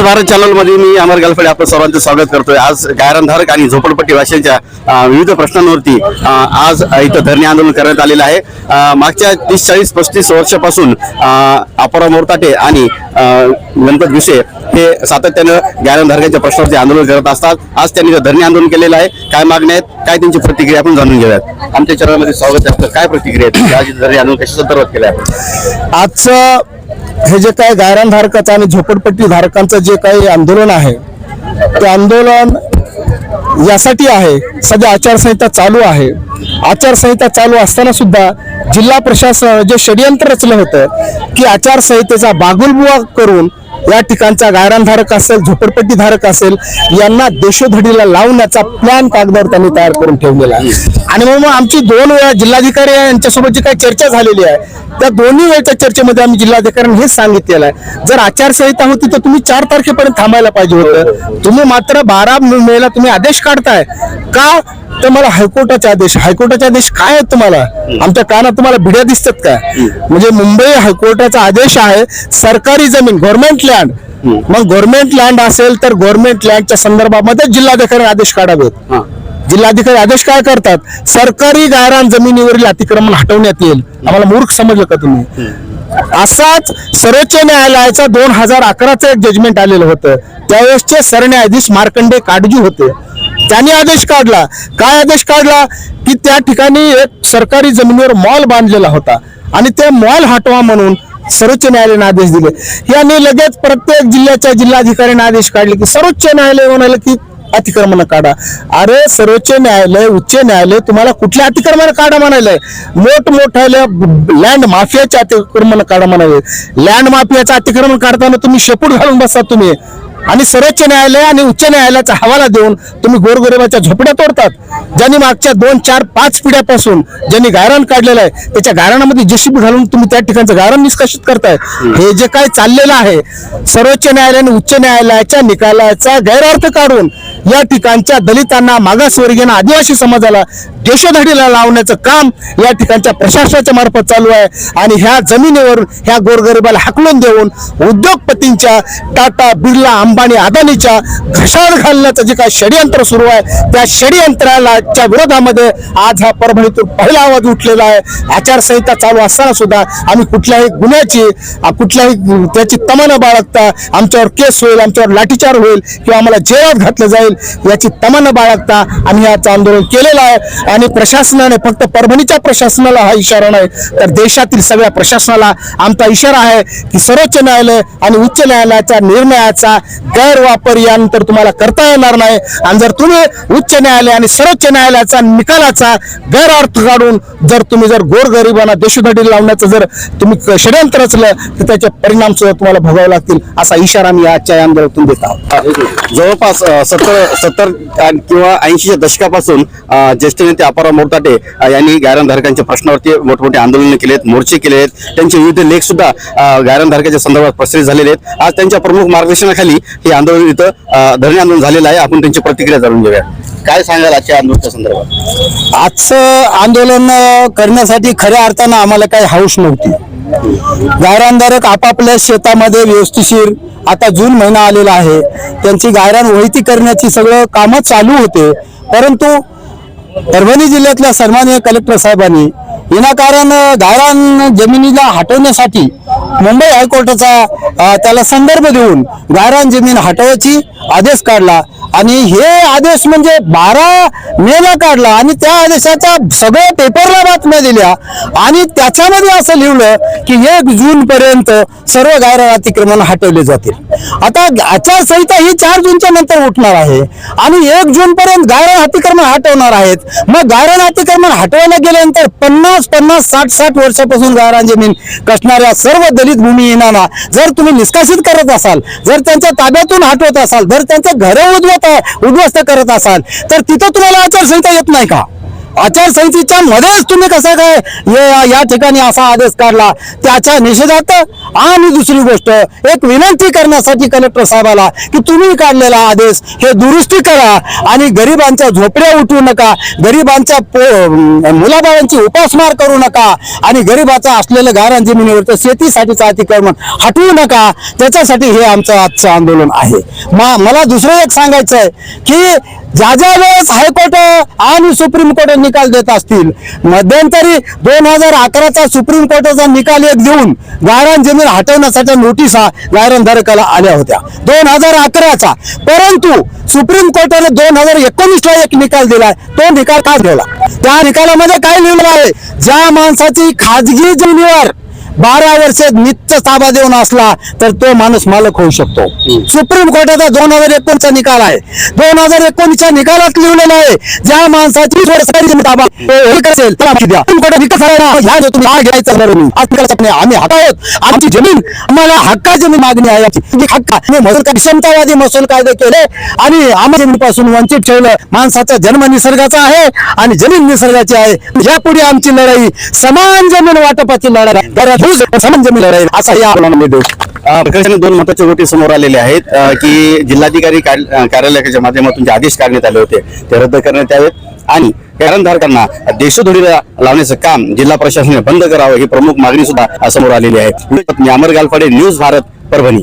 News Bharat चॅनलमध्ये मी अमर गालफडे आपलं सर्वांचं स्वागत करतोय. आज गायरानधारक आणि झोपडपट्टी भाषेच्या विविध प्रश्नांवरती आज इथं धरणे आंदोलन करण्यात आलेलं आहे. मागच्या तीस चाळीस पस्तीस वर्षापासून अं, मोरताटे आणि अं, गणपत विषय हे सातत्यानं गायरानधारकांच्या प्रश्नावरती आंदोलन करत असतात. आज त्यांनी धरणे आंदोलन केलेलं आहे. काय मागण्या आहेत? काय त्यांची प्रतिक्रिया आपण जाणून घेऊयात. आमच्या चॅनलमध्ये स्वागत आहे. आपलं. काय प्रतिक्रिया आहे? आज धरणे आंदोलन कशा संदर्भात केलं आहे आजचं हे जे काही गायरानधारकाचं आणि झोपडपट्टी धारकांचं जे काही आंदोलन आहे ते आंदोलन यासाठी आहे. सध्या आचारसंहिता चालू आहे. आचारसंहिता चालू असताना सुद्धा जिल्हा प्रशासन जे षडयंत्र रचलं होतं की आचारसंहितेचा बागुलबुवा करून या ठिकाणचा गायरानधारक असेल झोपडपट्टी धारक असेल यांना देशोधडीला लावण्याचा प्लॅन कागदावर त्यांनी तयार करून ठेवलेला आहे. आणि मग मग आमची दोन वेळा जिल्हाधिकारी यांच्यासोबत जी काही चर्चा झालेली आहे त्या दोन्ही वेळच्या चर्चेमध्ये आम्ही जिल्हाधिकाऱ्यांनी हेच सांगितलेलं आहे. जर आचारसंहिता होती तर तुम्ही चार तारखेपर्यंत थांबायला पाहिजे होतं. तुम्ही मात्र बारा मेला तुम्ही आदेश काढताय. का तर मला हायकोर्टाचे आदेश हायकोर्टाचे आदेश काय आहेत तुम्हाला? आमच्या कानात तुम्हाला भिड्या दिसतात का म्हणजे मुंबई हायकोर्टाचा आदेश आहे सरकारी जमीन गव्हर्नमेंट लँड मग गव्हर्नमेंट लँड असेल तर गव्हर्नमेंट लँडच्या संदर्भामध्ये जिल्हाधिकारी आदेश काढावेत. जिल्हाधिकारी आदेश काय करतात? सरकारी गायरान जमिनीवरील अतिक्रमण हटवण्यात येईल. आम्हाला मूर्ख समजलं का तुम्ही? असाच सर्वोच्च न्यायालयाचा दोन हजार अकराचं एक जजमेंट आलेलं होतं. त्यावेळेसचे सरन्यायाधीश मार्कंडे काटजू होते. त्यांनी आदेश काढला. काय आदेश काढला? की त्या ठिकाणी एक सरकारी जमिनीवर मॉल बांधलेला होता. आणि ते मॉल हटवा म्हणून सर्वोच्च न्यायालयाने आदेश दिले. यांनी लगेच प्रत्येक जिल्ह्याच्या जिल्हाधिकाऱ्यांनी आदेश काढले की सर्वोच्च न्यायालय म्हणाले की अतिक्रमण काढा. अरे सर्वोच्च न्यायालय उच्च न्यायालय तुम्हाला कुठल्या अतिक्रमण काढा म्हणाले? मोठमोठ्या लँड माफियाचे अतिक्रमण काढा म्हणाले. लँड माफियाचं अतिक्रमण काढताना तुम्ही शेपूट घालून बसा तुम्ही. आणि सर्वोच्च न्यायालय आणि उच्च न्यायालयाचा हवाला देऊन तुम्ही गोरगरिबाच्या झोपड्या तोडतात. ज्यांनी मागच्या दोन चार पाच पिढ्यापासून ज्यांनी गायरान काढलेलं आहे त्याच्या गायरानामध्ये जेसीबी घालून तुम्ही त्या ठिकाणचं गायरान निष्कासित करताय हे जे काय चाललेलं आहे सर्वोच्च न्यायालय आणि उच्च न्यायालयाच्या निकालाचा गैरअर्थ काढून या ठिकाणच्या दलितांना मागासवर्गीयांना आदिवासी समाजाला देशोधडीला लावण्याचं काम या ठिकाणच्या प्रशासनाच्या मार्फत चालू आहे. आणि ह्या जमिनीवर ह्या गोरगरिबाला हाकलून देऊन उद्योगपतींच्या टाटा बिर्ला अंबानी अदानीच्या घशात घालण्याचं जे काही षडयंत्र सुरू आहे त्या षडयंत्राच्या विरोधामध्ये आज हा परभणीतून पहिला आवाज उठलेला आहे. आचारसंहिता चालू असताना सुद्धा आम्ही कुठल्याही गुन्ह्याची कुठल्याही त्याची तमा न बाळगता आमच्यावर केस होईल आमच्यावर लाठीचार होईल किंवा आम्हाला जेलात घातलं जाईल याची तमा बाळगता आम्ही याचं आंदोलन केलेलं आहे. आणि प्रशासनाने फक्त परभणीच्या प्रशासनाला हा इशारा नाही तर देशातील सगळ्या प्रशासनाला आमचा इशारा आहे की सर्वोच्च न्यायालय आणि उच्च न्यायालयाच्या निर्णयाचा गैरवापर यानंतर तुम्हाला करता येणार नाही. आणि जर तुम्ही उच्च न्यायालय आणि सर्वोच्च न्यायालयाचा निकालाचा गैरअर्थ काढून जर तुम्ही जर गोरगरिबांना देशोधडी लावण्याचं जर तुम्ही षडयंत्र रचलं तर त्याचे परिणाम सुद्धा तुम्हाला भोगावे लागतील असा इशारा मी आजच्या आंदोलनातून देत आहोत. जवळपास सत्तर सत्तर किंवा ऐंशीच्या दशकापासून ज्येष्ठ नेते अपारा मोरताटे यांनी गायरानधारकांच्या प्रश्नावरती मोठमोठे आंदोलन केलेत मोर्चे केले आहेत त्यांचे विविध लेख सुद्धा अ, गायरानधारकाच्या संदर्भात प्रसिद्ध झालेले आहेत. आज त्यांच्या प्रमुख मार्गदर्शनाखाली हे आंदोलन इथं धरणे आंदोलन झालेलं आहे. आपण त्यांची प्रतिक्रिया जाणून घेऊया. काय सांगाल आजच्या आंदोलनाच्या संदर्भात? आजचं आंदोलन करण्यासाठी खऱ्या अर्थानं आम्हाला काही हौस नव्हती. गायरानधारक आपापल्या शेतामध्ये व्यवस्थिशीर आता जून महिना आलेला आहे. त्यांची गायरान वहिती करण्याची सगळं कामं चालू होते. परंतु परभणी जिल्ह्यातल्या सन्माननीय कलेक्टर साहेबांनी विनाकारण गायरान जमिनीला हटवण्यासाठी मुंबई हायकोर्टाचा त्याला संदर्भ देऊन गायरान जमीन हटवायची आदेश काढला. आणि हे आदेश म्हणजे बारा मेला काढला आणि त्या आदेशाचा सगळ्या पेपरला बातम्या दिल्या. आणि त्याच्यामध्ये असं लिहिलं की एक जून पर्यंत सर्व गायरान अतिक्रमण हटवले जातील. आता आचारसंहिता ही चार जूनच्या नंतर उठणार आहे. आणि एक जून पर्यंत गायरान अतिक्रमण हटवणार आहेत. मग गायरान अतिक्रमण हटवायला गेल्यानंतर पन्नास पन्नास पन्नास साठ साठ वर्षापासून गायरान जमीन कसणाऱ्या सर्व दलित भूमिहीनांना जर तुम्ही निष्कासित करत असाल जर त्यांच्या ताब्यातून हटवत असाल जर त्यांचं घरं उद्वत उद्ध्वस्त करत असाल तर तिथं तुम्हाला आचारसंहिता येत नाही का? आचारसंहितेच्या मध्येच तुम्ही कसं काय या ठिकाणी असा आदेश काढला? त्याच्या निषेधात आणि दुसरी गोष्ट एक विनंती करण्यासाठी कलेक्टर साहेबाला की तुम्ही काढलेला आदेश हे दुरुस्ती करा आणि गरिबांच्या झोपड्या उठवू नका गरिबांच्या पो- मुलाबाळांची उपासमार करू नका आणि गरिबाचं असलेलं गारण जमिनीवरचं शेतीसाठीचं अतिक्रमण हटवू नका. त्याच्यासाठी हे आमचं आजचं आंदोलन आहे. मा मला दुसरं एक सांगायचं आहे की ज्या ज्या वेळेस हायकोर्ट आणि सुप्रीम कोर्ट निकाल देत असतील मध्यंतरी दोन हजार अकराचा सुप्रीम कोर्टाचा निकाल एक देऊन गायरान जमीन हटवण्यासाठी नोटिसा गायरान धारकाला आल्या होत्या. दोन हजार अकराचा. परंतु सुप्रीम कोर्टाने दोन हजार एकोणीस ला एक निकाल दिलाय तो निकाल का ठेवला त्या निकालामध्ये काय लिहिलं आहे? ज्या माणसाची खाजगी जमिनीवर बारा वर्ष नित्य ताबा देऊन असला तर तो माणूस मालक होऊ शकतो. सुप्रीम कोर्टाचा दोन हजार एकोणचा निकाल आहे. दोन हजार एकोणीसच्या निकालात लिहिलेलं आहे ज्या माणसाची ताबा हे असेल आम्ही हक्क आहोत आमची जमीन आम्हाला हक्का जमीन मागणी आहे. हक्क. आम्ही महसूल कायदे समतावादी महसूल कायदे केले आणि आम्हा जमिनीपासून वंचित ठेवलं. माणसाचा जन्म निसर्गाचा आहे आणि जमीन निसर्गाची आहे. यापुढे आमची लढाई समान जमीन वाटपाची लढाई असा या प्रकर्षाने दोन महत्त्वाच्या गोष्टी समोर आलेल्या आहेत की जिल्हाधिकारी कार्यालयाच्या माध्यमातून जे आदेश काढण्यात आले होते ते रद्द करण्यात यावेत. आणि गायरानधारकांना देशोधडीला लावण्याचं काम जिल्हा प्रशासनाने बंद करावं ही प्रमुख मागणी सुद्धा समोर आलेली आहे. मी अमर गालफाडे न्यूज भारत परभणी.